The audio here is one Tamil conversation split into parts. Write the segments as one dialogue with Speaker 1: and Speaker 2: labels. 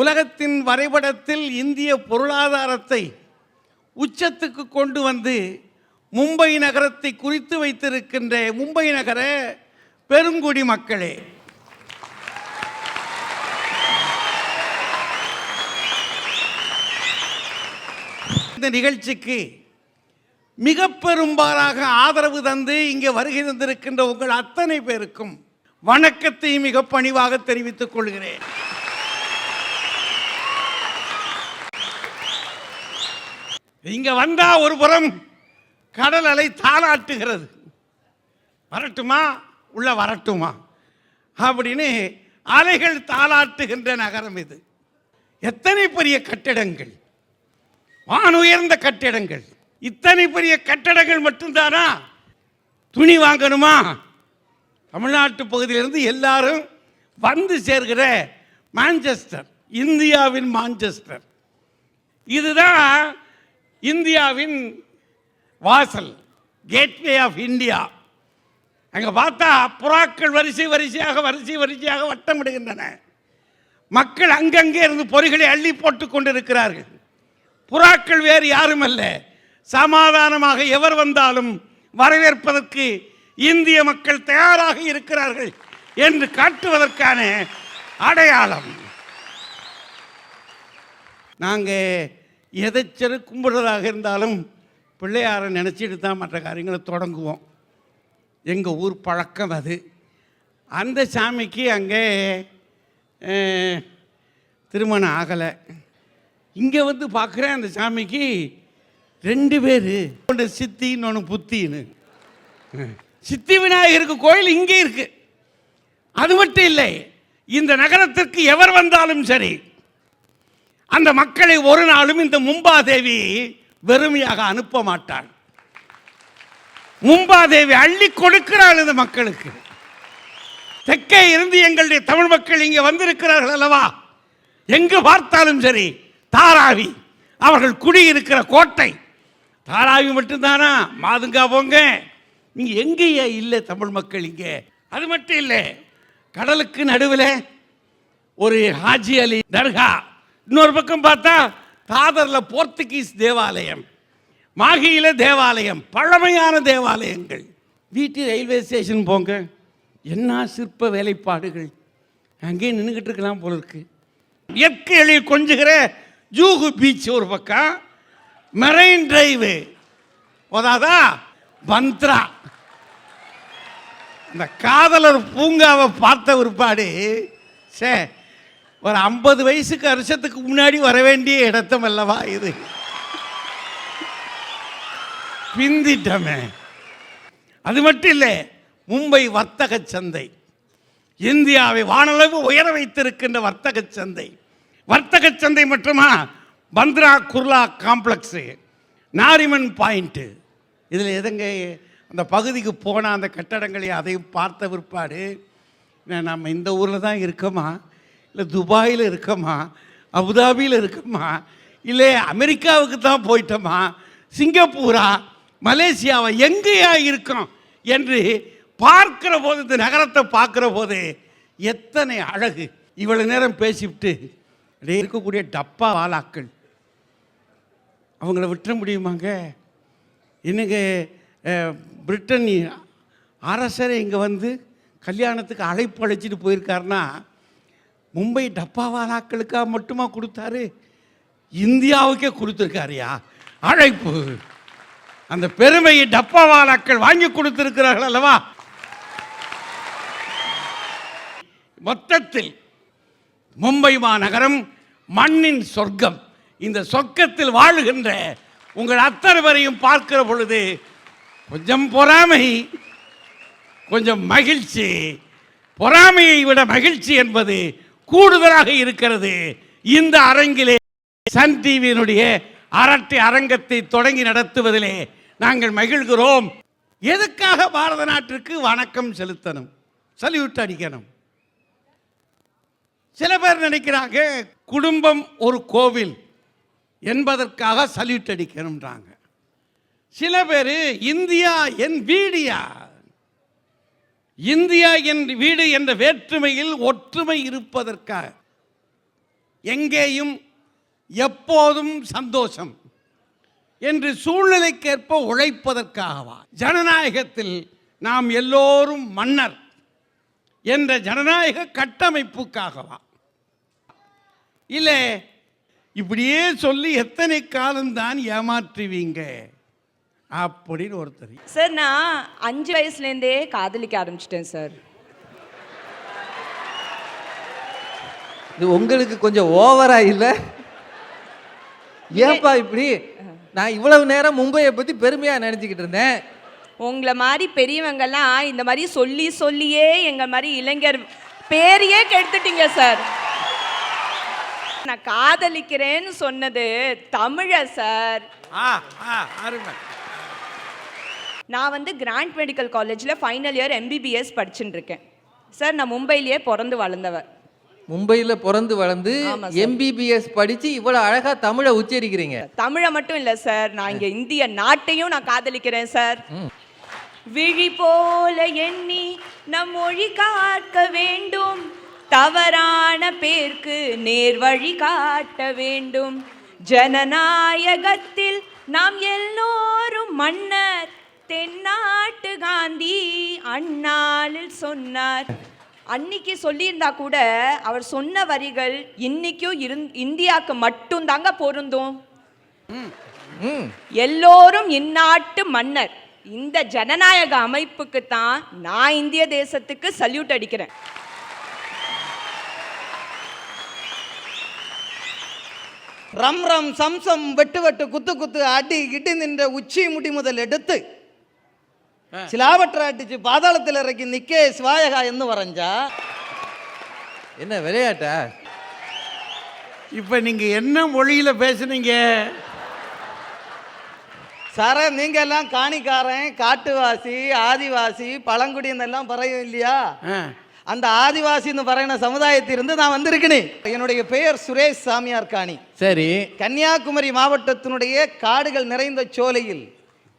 Speaker 1: உலகத்தின் வரைபடத்தில் இந்திய பொருளாதாரத்தை உச்சத்துக்கு கொண்டு வந்து மும்பை நகரத்தை குறித்து வைத்திருக்கின்ற மும்பை நகர பெருங்குடி மக்களே. இந்த நிகழ்ச்சிக்கு மிக பெரும்பாலாக ஆதரவு தந்து இங்கே வருகை தந்திருக்கின்ற உங்கள் அத்தனை பேருக்கும் வணக்கத்தை மிக பணிவாக தெரிவித்துக் கொள்கிறேன். இங்க வந்தா ஒரு புறம் கடல் அலை தாளாட்டுகிறது. வரட்டுமா? உள்ள வரட்டுமா? அப்படின்னு அலைகள் தாளாட்டுகின்ற நகரம் இது. எத்தனை பெரிய கட்டிடங்கள்? வானுயர்ந்த கட்டிடங்கள். இத்தனை பெரிய கட்டடங்கள் மட்டும்தானா? துணி வாங்கணுமா? தமிழ்நாட்டு பகுதியிலிருந்து எல்லாரும் வந்து சேர்கிற மான்செஸ்டர் இந்தியாவின் மான்செஸ்டர். இதுதான் இந்தியாவின் வாசல் கேட்வே ஆஃப் இந்தியா அங்கே பார்த்தா புறாக்கள் வரிசை வரிசையாக வரிசை வரிசையாக வட்டமிடுகின்றன. மக்கள் அங்கங்கே இருந்து பொறிகளை அள்ளி போட்டு கொண்டிருக்கிறார்கள். புறாக்கள் வேறு யாரும் அல்ல சமாதானமாக எவர் வந்தாலும் வரவேற்பதற்கு இந்திய மக்கள் தயாராக இருக்கிறார்கள் என்று காட்டுவதற்கான அடையாளம். நாங்கள் எதை செரு கும்பிடுறதாக இருந்தாலும் பிள்ளையாரை நினச்சிட்டு தான் மற்ற காரியங்களை தொடங்குவோம். எங்கள் ஊர் பழக்கம் அது. அந்த சாமிக்கு அங்கே திருமணம் ஆகலை. இங்கே வந்து பார்க்குறேன் அந்த சாமிக்கு ரெண்டு பேர். ஒன்று சித்தின்னு ஒன்று புத்தின்னு. சித்தி விநாயகருக்கு கோயில் இங்கே இருக்குது அது மட்டும் இல்லை இந்த நகரத்திற்கு எவர் வந்தாலும் சரி அந்த மக்களை ஒரு நாளும் இந்த மும்பாதேவி வெறுமையாக அனுப்ப மாட்டாள். மும்பாதேவி அள்ளி கொடுக்கிறாள் இந்த மக்களுக்கு. தெற்கே இருந்து எங்களுடைய தமிழ் மக்கள் இங்கே வந்திருக்கிறார்கள் அல்லவா? எங்கு பார்த்தாலும் சரி தாராவி அவர்கள் குடியிருக்கிற கோட்டை. தாராவி மட்டும்தானா? மாதுங்கா போங்க. நீங்கள் எங்கேயே இல்லை தமிழ் மக்கள் இங்கே. அது மட்டும் இல்லை கடலுக்கு நடுவில் ஒரு ஹாஜி அலி தர்கா இன்னொரு பக்கம் பார்த்தா தாதரில் போர்த்துகீஸ் தேவாலயம் மாகியில தேவாலயம் பழமையான தேவாலயங்கள். வீட்டு ரயில்வே ஸ்டேஷன் போங்க. என்ன சிற்ப வேலைப்பாடுகள். அங்கேயே நின்றுக்கிட்டு இருக்கலாம் போல இருக்கு. இயற்கை எழில் கொஞ்சுகிற ஜூகு பீச் ஒரு பக்கம். Marine drive. ஓதாதா பந்த்ரா. இந்த காதலர் பூங்காவை பார்த்த ஒருபாடு சே ஒரு ஐம்பது வயசுக்கு வருஷத்துக்கு முன்னாடி வர வேண்டிய இடத்தம் அல்லவா இது? பிந்திட்டமே. அது மட்டும் இல்லை மும்பை வர்த்தக சந்தை. இந்தியாவை வானளவு உயர வைத்திருக்கின்ற வர்த்தக சந்தை. வர்த்தக சந்தை மட்டுமா? Bandra Kurla complex Nariman point. இதில் எதுங்க? அந்த பகுதிக்கு போன அந்த கட்டடங்களை அதையும் பார்த்த பிற்பாடு நம்ம இந்த ஊரில் தான் இருக்கோமா? இல்லை துபாயில் இருக்கோமா அபுதாபியில் இருக்கோமா இல்லை அமெரிக்காவுக்கு தான் போயிட்டோமா சிங்கப்பூரா மலேசியாவை எங்கேயா இருக்கோம் என்று பார்க்கிற போது இந்த நகரத்தை பார்க்குற போது எத்தனை அழகு. இவ்வளோ நேரம் பேசிவிட்டு அப்படியே இருக்கக்கூடிய டப்பா வாலாக்கள். அவங்கள விட்டுற முடியுமாங்க? என்னங்க பிரிட்டன் அரசரை இங்கே வந்து கல்யாணத்துக்கு அழைப்பு அழைச்சிட்டு போயிருக்காருன்னா மும்பை டப்பாவாலாக்களுக்காக மட்டுமா கொடுத்தாரு? இந்தியாவுக்கே கொடுத்துருக்காருயா? அழைப்பு. அந்த பெருமையை டப்பாவாலாக்கள் வாங்கி கொடுத்துருக்கிறார்கள் அல்லவா? மொத்தத்தில் மும்பை மாநகரம் மண்ணின் சொர்க்கம். இந்த சொர்க்கத்தில் வாழுகின்ற உங்கள் அத்தனை பார்க்கிற பொழுது கொஞ்சம் பொறாமை கொஞ்சம் மகிழ்ச்சி. பொறாமையை விட மகிழ்ச்சி என்பது கூடுதலாக இருக்கிறது. இந்த அரங்கிலே சன் டிவியினுடைய அரட்டை அரங்கத்தை தொடங்கி நடத்துவதிலே நாங்கள் மகிழ்கிறோம். எதுக்காக பாரத நாட்டிற்கு வணக்கம் செலுத்தணும்? சல்யூட் அடிக்கணும். சில பேர் நினைக்கிறாங்க குடும்பம் ஒரு கோவில் என்பதற்காக சல்யூட் அடிக்கணும்ன்றாங்க. சில பேர் இந்தியா என் வீடியா இந்தியா என் வீடு என்ற வேற்றுமையில் ஒற்றுமை இருப்பதற்காக எங்கேயும் எப்போதும் சந்தோஷம் என்று சூழ்நிலைக்கேற்ப உழைப்பதற்காகவா? ஜனநாயகத்தில் நாம் எல்லோரும் மன்னர் என்ற ஜனநாயக கட்டமைப்புக்காகவா? இல்லை இப்படியே சொல்லி எத்தனை காலம்தான் ஏமாற்றுவீங்க? அப்படின்னு ஒருத்தர்.
Speaker 2: சார் நான் அஞ்சு வயசுலேருந்தே காதலிக்க ஆரம்பிச்சிட்டேன் சார்
Speaker 3: இது உங்களுக்கு கொஞ்சம் ஓவரா இல்ல? ஏன்பா இப்படி? நான் இவ்வளவு நேரம் மும்பையை பத்தி பெருமையா நினைச்சுக்கிட்டு இருந்தேன்.
Speaker 2: உங்களை மாதிரி பெரியவங்கெல்லாம் இந்த மாதிரி சொல்லி சொல்லியே எங்க மாதிரி இளைஞர் பேரையே கெடுத்துட்டீங்க சார் நான் காதலிக்கிறேன்னு சொன்னது தமிழ சார்
Speaker 1: ஆ ஆ அருமை
Speaker 2: நான் வந்து கிராண்ட் மெடிக்கல் காலேஜில் ஃபைனல் இயர் எம்பிபிஎஸ் படிச்சுட்டு இருக்கேன் சார் நான் மும்பையிலேயே பிறந்து வளர்ந்தவர்.
Speaker 3: மும்பையில பிறந்து வளர்ந்து. எம்பிபிஎஸ் படிச்சு இவ்வளவு அழகா தமிழை உச்சரிக்கிறீங்க.
Speaker 2: தமிழை மட்டும் இல்லை சார் நான் இங்கே இந்திய நாட்டையும் நான் காதலிக்கிறேன் சார் விழி போல எண்ணி நம் மொழி காக்க வேண்டும். தவறான பேர்க்கு நேர் வழி காட்ட வேண்டும். ஜனநாயகத்தில் நாம் எல்லோரும் மன்னர். தென்னாட்டு காந்தி அந்நாளில் சொன்னார். அன்னைக்கு சொல்லியிருந்தா கூட அவர் சொன்ன வரிகள் இன்னைக்கும் இருந் இந்தியாவுக்கு மட்டும் தாங்க பொருந்தும்.
Speaker 3: ம்.
Speaker 2: எல்லோரும் இந்நாட்டு மன்னர். இந்த ஜனநாயக அமைப்புக்கு தான் நான் இந்திய தேசத்துக்கு சல்யூட் அடிக்கிறேன்.
Speaker 4: ரம் ரம் சம்சம் வெட்டு வெட்டு குத்து குத்து அடி கிட்டி நின்ற உச்சி முடி முதல் எடுத்து சிலாவற்ற அடிச்சு பாதாளத்தில் இறக்கி நிக்கே சிவாயகா என்று வரைஞ்சா.
Speaker 3: என்ன விளையாட்டா?
Speaker 1: இப்போ நீங்க என்ன மொழியில பேசுனீங்க?
Speaker 4: சார நீங்க எல்லாம் காணிக்காரன் காட்டுவாசி ஆதிவாசி பழங்குடியினெல்லாம் பறையும் இல்லையா? அந்த ஆதிவாசின்னு பறையின சமுதாயத்திலிருந்து நான் வந்திருக்கேனே என்னுடைய பெயர் சுரேஷ் சாமியார் காணி.
Speaker 3: சரி.
Speaker 4: கன்னியாகுமரி மாவட்டத்தினுடைய காடுகள் நிறைந்த சோலையில்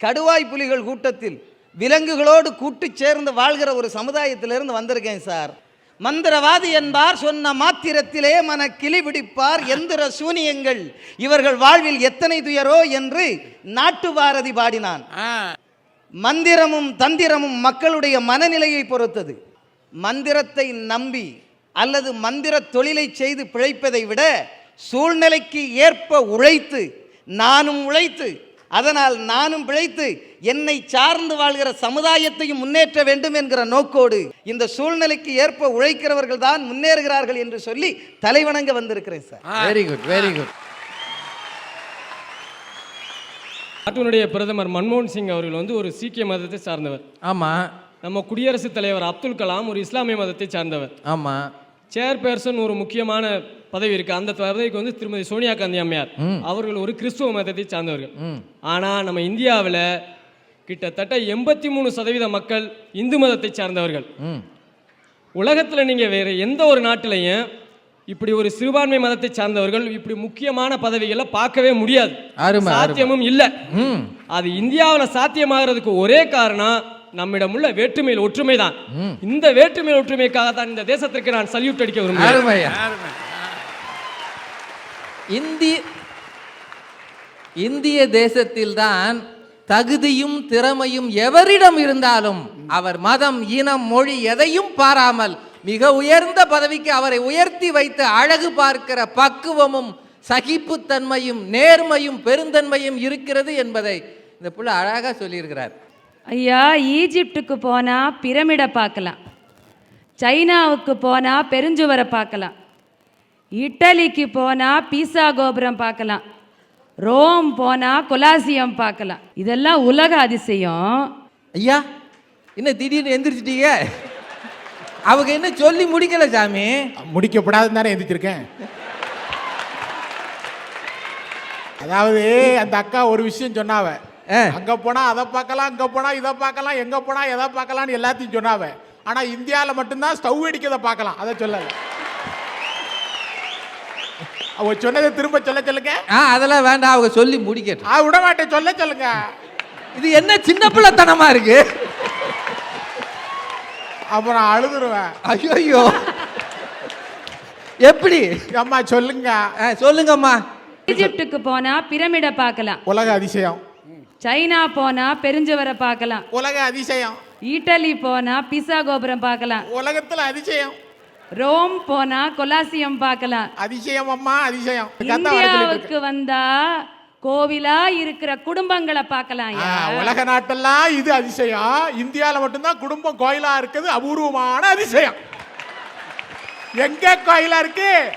Speaker 4: கடுவாய் புலிகள் கூட்டத்தில் விலங்குகளோடு கூட்டு சேர்ந்து வாழ்கிற ஒரு சமுதாயத்திலிருந்து வந்திருக்கேன் சார். மந்திரவாதி என்பார் சொன்ன மாத்திரத்திலே மன கிளி பிடிப்பார் எந்திர சூனியங்கள். இவர்கள் வாழ்வில் எத்தனை துயரோ என்று நாட்டு பாரதி பாடினான் மந்திரமும் தந்திரமும் மக்களுடைய மனநிலையை பொறுத்தது. மந்திரத்தை நம்பி அல்லது மந்திர தொழிலை செய்து பிழைப்பதை விட சூழ்நிலைக்கு ஏற்ப உழைத்து நானும் உழைத்து அதனால் நானும் பிழைத்து என்னை சார்ந்து வாழ்கிற சமுதாயத்தையும் முன்னேற்ற வேண்டும் என்கிற நோக்கோடு இந்த சூழ்நிலைக்கு ஏற்ப உழைக்கிறவர்கள் தான் முன்னேறுகிறார்கள் என்று சொல்லி தலைவணங்க வந்திருக்கிறேன் sir.
Speaker 3: Very good very good
Speaker 5: நாட்டினுடைய பிரதமர் மன்மோகன் சிங் அவர்கள் வந்து ஒரு சீக்கிய மதத்தை சார்ந்தவர்.
Speaker 3: ஆமா.
Speaker 5: நம்ம குடியரசுத் தலைவர் அப்துல் கலாம் ஒரு இஸ்லாமிய மதத்தை சார்ந்தவர்.
Speaker 3: ஆமா.
Speaker 5: சேர்பர்சன் ஒரு முக்கியமான பதவி இருக்கு. அந்த பதவிக்கு வந்து திருமதி சோனியா காந்தி அம்மையார். அவர்கள் ஒரு கிறிஸ்துவ மதத்தை சார்ந்தவர்கள். ஆனா நம்ம இந்தியாவில் கிட்டத்தட்ட எண்பத்தி மூணு சதவீத மக்கள் இந்து மதத்தை சார்ந்தவர்கள். உலகத்தில் நீங்க வேற எந்த ஒரு நாட்டிலையும் இப்படி ஒரு சிறுபான்மை மதத்தை சார்ந்தவர்கள் இப்படி முக்கியமான பதவிகளை பார்க்கவே முடியாது. சாத்தியமும் இல்லை. அது இந்தியாவில் சாத்தியமாகிறதுக்கு ஒரே காரணம் நம்மிடம் உள்ள வேற்றுமையில் ஒற்றுமை தான் இந்த வேற்றுமையில் ஒற்றுமைக்காக தான் இந்த தேசத்திற்கு நான் சல்யூட் அடிக்க விரும்புகிறேன்.
Speaker 1: இந்திய
Speaker 3: இந்தி இந்திய தேசத்தில்தான் தகுதியும் திறமையும் எவரிடம் இருந்தாலும் அவர் மதம் இனம் மொழி எதையும் பாராமல் மிக உயர்ந்த பதவிக்கு அவரை உயர்த்தி வைத்து அழகு பார்க்கிற பக்குவமும் சகிப்புத்தன்மையும் நேர்மையும் பெருந்தன்மையும் இருக்கிறது என்பதை இந்த புள்ள அழகாக சொல்லியிருக்கிறார்.
Speaker 6: ஐயா ஈஜிப்டுக்கு போனால் பிரமிடை பார்க்கலாம். சைனாவுக்கு போனால் பெருஞ்சுவரை பார்க்கலாம். இட்டலிக்கு போனால் பீசா கோபுரம் பார்க்கலாம். ரோம் போனால் கொலாசியம் பார்க்கலாம். இதெல்லாம் உலக அதிசயம்.
Speaker 3: ஐயா என்ன திடீர்னு எந்திரிச்சிட்டீங்க? அவங்க என்ன சொல்லி முடிக்கல சாமி?
Speaker 7: முடிக்கப்படாதுன்னு தானே எந்திரிச்சிருக்கேன். அதாவது அந்த அக்கா ஒரு விஷயம் சொன்னாவ. அங்க போனா அதை பார்க்கலாம் அங்க போனா இதை பார்க்கலாம் எங்க போனா எதை பார்க்கலாம்னு எல்லாத்தையும் சொன்னாவ. ஆனா இந்தியால மட்டும்தான் ஸ்டவ் அடிக்கிறத பார்க்கலாம். அதை சொல்லல. அவ சொன்னதை திரும்ப சொல்ல சொல்லுங்க.
Speaker 3: ஆ அதெல்லாம் வேண்டாம். அவங்க சொல்லி முடிக்கட்டும்.
Speaker 7: ஆ விட மாட்டேன் சொல்ல சொல்லுங்க.
Speaker 3: இது என்ன சின்ன பிள்ளைத்தனமா இருக்கு?
Speaker 7: அப்புறம் அழுதுருவேன்.
Speaker 3: ஐயோ எப்படி?
Speaker 7: அம்மா சொல்லுங்க.
Speaker 3: ஆ, சொல்லுங்கம்மா.
Speaker 6: ஈஜிப்டுக்கு போனா பிரமிடை பார்க்கலாம்.
Speaker 7: உலக அதிசயம்.
Speaker 6: சைனா போனா பெருஞ்சுவரை பார்க்கலாம்.
Speaker 7: உலக அதிசயம்.
Speaker 6: இட்டலி போனா பிசா கோபுரம் பார்க்கலாம்.
Speaker 7: உலகத்துல அதிசயம்.
Speaker 6: ரோம் போனா கொலாசியம் பார்க்கலாம்.
Speaker 7: அதிசயம் அம்மா அதிசயம்.
Speaker 6: இந்தியாவுக்கு வந்தா கோவிலா இருக்கிற குடும்பங்களை பார்க்கலாம்.
Speaker 7: உலக நாட்டெல்லாம் இது அதிசயம் இந்தியால மட்டும்தான் குடும்பம் கோயிலா இருக்குது அபூர்வமான அதிசயம். எங்க கோயிலா இருக்கு?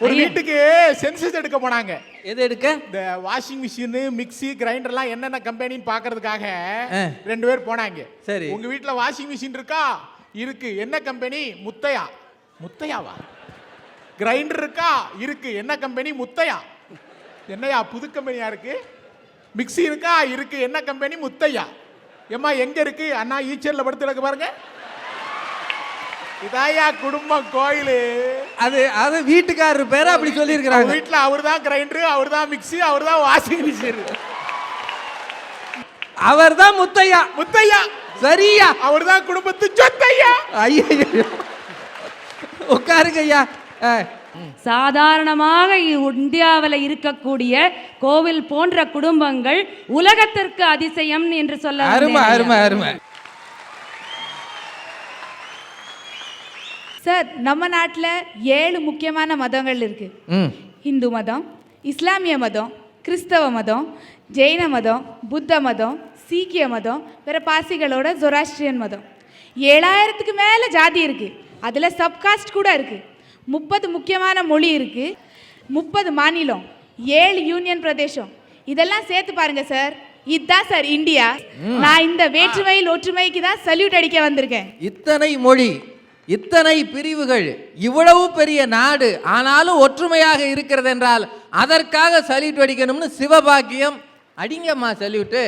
Speaker 7: ஒரு வீட்டுக்கு சென்சஸ் எடுக்க போனாங்க.
Speaker 3: எது எடுக்க?
Speaker 7: இந்த வாஷிங் மிஷின் மிக்ஸி கிரைண்டர்லாம் என்னென்ன கம்பெனின்னு பார்க்கறதுக்காக
Speaker 3: ஆ.
Speaker 7: ரெண்டு பேர் போனாங்க.
Speaker 3: சரி.
Speaker 7: உங்க வீட்ல வாஷிங் மிஷின் இருக்கா? இருக்கு. என்ன கம்பெனி? முத்தையா. முத்தையாவா? கிரைண்டர் இருக்கா? இருக்கு. என்ன கம்பெனி முத்தையா. என்னையா புது கம்பெனியா இருக்கு? மிக்ஸி இருக்கா? இருக்கு. என்ன கம்பெனி முத்தையா. ஏம்மா எங்க இருக்கு? அண்ணா ஈச்சர்ல படுத்து கிடக்கு பாருங்க. இதாயா குடும்பம் கோயிலு.
Speaker 3: அது அது வீட்டுக்காரர் பேரை அப்படி சொல்லியிருக்கிறாங்க.
Speaker 7: வீட்ல அவர்தான் கிரைண்டர் அவர்தான் மிக்ஸி அவர்தான் வாஷிங் மிஷின்
Speaker 3: அவர் தான் முத்தையா.
Speaker 7: முத்தையா.
Speaker 3: சரியா.
Speaker 7: அவர்தான் குடும்பத்து சொத்தையா.
Speaker 3: ஐயா உட்காருங்க ஐயா
Speaker 6: சாதாரணமாக இந்தியாவில் இருக்கக்கூடிய கோவில் போன்ற குடும்பங்கள் உலகத்திற்கு அதிசயம் என்று சொல்ல
Speaker 3: அருமை
Speaker 6: வந்தேன் ஐயா.
Speaker 3: அருமை அருமை.
Speaker 8: சார் நம்ம நாட்டில் ஏழு முக்கியமான மதங்கள் இருக்கு. இந்து மதம் இஸ்லாமிய மதம் கிறிஸ்தவ மதம் ஜெயின மதம் புத்த மதம் சீக்கிய மதம் வேற பாசிகளோட ஜொராஸ்ட்ரியன் மதம். ஏழாயிரத்துக்கு மேலே ஜாதி இருக்கு. அதில் சப்காஸ்ட் கூட இருக்கு. முப்பது முக்கியமான மொழி இருக்கு. முப்பது மாநிலம். ஏழு யூனியன் பிரதேசம். இதெல்லாம் சேர்த்து பாருங்க சார் இதுதான் சார் இந்தியா. நான் இந்த வேற்றுமையில் ஒற்றுமைக்கு தான் சல்யூட் அடிக்க வந்திருக்கேன்.
Speaker 3: இத்தனை மொழி இத்தனை பிரிவுகள் இவ்வளவு பெரிய நாடு ஆனாலும் ஒற்றுமையாக இருக்கிறது என்றால் அதற்காக சல்யூட் அடிக்கணும்னு சிவபாக்கியம் அடிங்கம்மா சல்யூட்டு